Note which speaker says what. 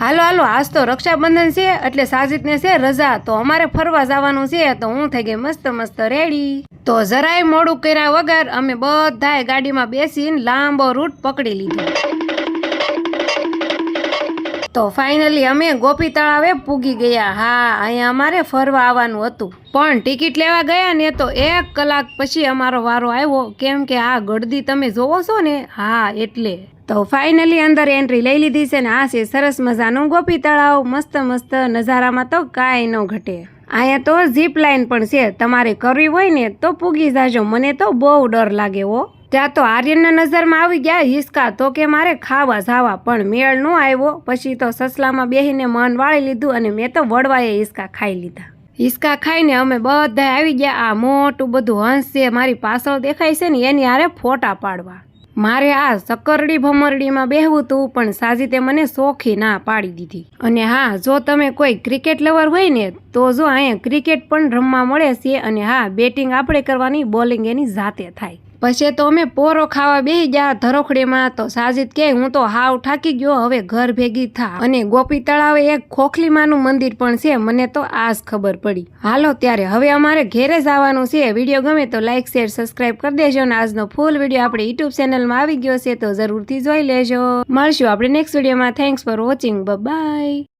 Speaker 1: હાલો હાલો, આજ તો રક્ષાબંધન છે, એટલે સાજિદને છે રજા. તો અમારે ફરવા જવાનું છે, તો હું થઈ ગઈ મસ્ત મસ્ત રેડી. તો જરાય મોડું કર્યા વગર અમે બધાએ ગાડીમાં બેસીને લાંબો રૂટ પકડી લીધો. તો ફાઇનલી અમે ગોપી તળાવે પૂગી ગયા. હા, અહીંયા અમારે ફરવા આવવાનું હતું. પણ ટિકિટ લેવા ગયા ને તો એક કલાક પછી અમારો વારો આવ્યો. કેમ કે આ ગળદી તમે જોવો છો ને? હા, એટલે. તો ફાઇનલી અંદર એન્ટ્રી લઈ લીધી છે ને આ છે સરસ મજાનું ગોપી તળાવ. મસ્ત મસ્ત નજારામાં તો કાંઈ ન ઘટે. અહીંયા તો ઝીપ લાઇન પણ છે. તમારે કરવી હોય ને તો પૂગી જાજો. મને તો બહુ ડર લાગે હો. ત્યાં તો આર્યનના નજરમાં આવી ગયા હિસકા. તો કે મારે ખાવા જાવા, પણ મેળ ન આવ્યો. પછી તો સસલામાં બેહીને મન વાળી લીધું અને મેં તો વડવાએ હિસકા ખાઈ લીધા. હિસકા ખાઈને અમે બધા આવી ગયા. આ મોટું બધું હંસ છે મારી પાછળ દેખાય છે ને, એની હારે ફોટા પાડવા. મારે આ સકરડી ભમરડીમાં બેહવું હતું પણ સાજીતે મને શોખી ના પાડી દીધી. અને હા, જો તમે કોઈ ક્રિકેટ લવર હોય ને, તો જો અહીંયા ક્રિકેટ પણ રમવા મળે છે અને હા, બેટિંગ આપણે કરવાની, બોલિંગ એની જાતે થાય. પછી તો અમે પોરો ખાવા બેસી ગયા ધરોખડીમાં તો સાજિદ કે, હું તો હાવ થાકી ગયો, હવે ઘર ભેગી થા. અને ગોપી તળાવે એક ખોખલીમાનું મંદિર પણ છે, મને તો આજ ખબર પડી. હાલો ત્યારે, હવે અમારે ઘેરે જવાનું છે. વીડિયો ગમે તો લાઈક, શેર, સબસ્ક્રાઇબ કરી દેજો અને આજનો ફૂલ વીડિયો આપણે યુટ્યુબ ચેનલમાં આવી ગયો છે, તો જરૂરથી જોઈ લેજો. મળશું આપણે નેક્સ્ટ વિડીયોમાં. Thanks for watching bye